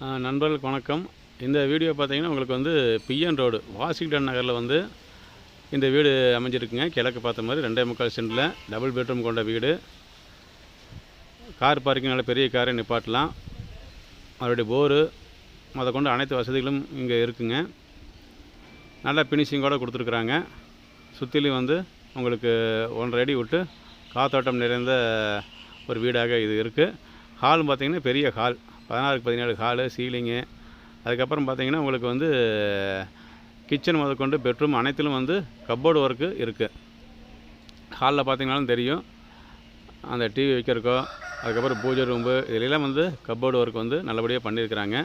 நண்பர்களுக்கு வணக்கம். இந்த வீடியோ பார்த்தீங்கன்னா உங்களுக்கு வந்து பிஎன் ரோடு வாஷிங்டன் நகரில் வந்து இந்த வீடு அமைஞ்சிருக்குங்க. கிழக்கு பார்த்த மாதிரி ரெண்டே முக்கால் சென்டில் டபுள் பெட்ரூம் கொண்ட வீடு. கார் பார்க்கிங் நல்ல பெரிய காரை நிப்பாட்டலாம். அவருடைய போரு அதை கொண்டு அனைத்து வசதிகளும் இங்கே இருக்குங்க. நல்ல ஃபினிஷிங்கோடு கொடுத்துருக்குறாங்க. சுற்றிலும் வந்து உங்களுக்கு ஒன்றரை அடி விட்டு காத்தோட்டம் நிறைந்த ஒரு வீடாக இது இருக்குது ஹால் பார்த்திங்கன்னா பெரிய ஹால். பதினாறுக்கு பதினேழு ஹாலு சீலிங்கு. அதுக்கப்புறம் பார்த்திங்கன்னா உங்களுக்கு வந்து கிச்சன் முதற்கொண்டு பெட்ரூம் அனைத்திலும் வந்து கப்போர்டு ஒர்க்கு இருக்குது ஹாலில் பார்த்தீங்கனாலும் தெரியும். அந்த டிவி வைக்கிறக்கோ அதுக்கப்புறம் பூஜை ரூம்பு இதிலெல்லாம் வந்து கப்போர்டு ஒர்க் வந்து நல்லபடியாக பண்ணியிருக்கிறாங்க.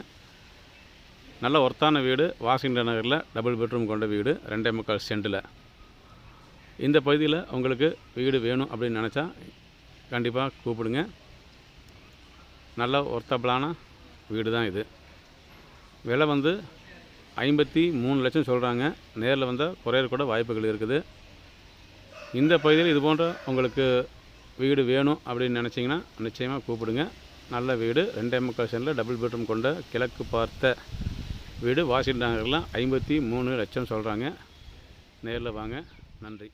நல்ல ஒர்த்தான வீடு வாஷிங்டன் நகரில் டபுள் பெட்ரூம் கொண்ட வீடு ரெண்டே முக்கால் சென்டில். இந்த பகுதியில் உங்களுக்கு வீடு வேணும் அப்படின்னு நினச்சா கண்டிப்பாக கூப்பிடுங்க. நல்ல ஒர்த்தபிளான வீடு தான் இது. விலை வந்து ஐம்பத்தி மூணு லட்சம் சொல்கிறாங்க நேரில் வந்தால் குறையிற கூட வாய்ப்புகள் இருக்குது. இந்த பகுதியில் இது போன்ற உங்களுக்கு வீடு வேணும் அப்படின்னு நினச்சிங்கன்னா நிச்சயமாக கூப்பிடுங்க. நல்ல வீடு ரெண்டே முக்கால் சென்டில் டபுள் பெட்ரூம் கொண்ட கிழக்கு பார்த்த வீடு. வாஷிங்டன் நகரில் ஐம்பத்தி மூணு லட்சம் சொல்கிறாங்க நேரில் வாங்க. நன்றி.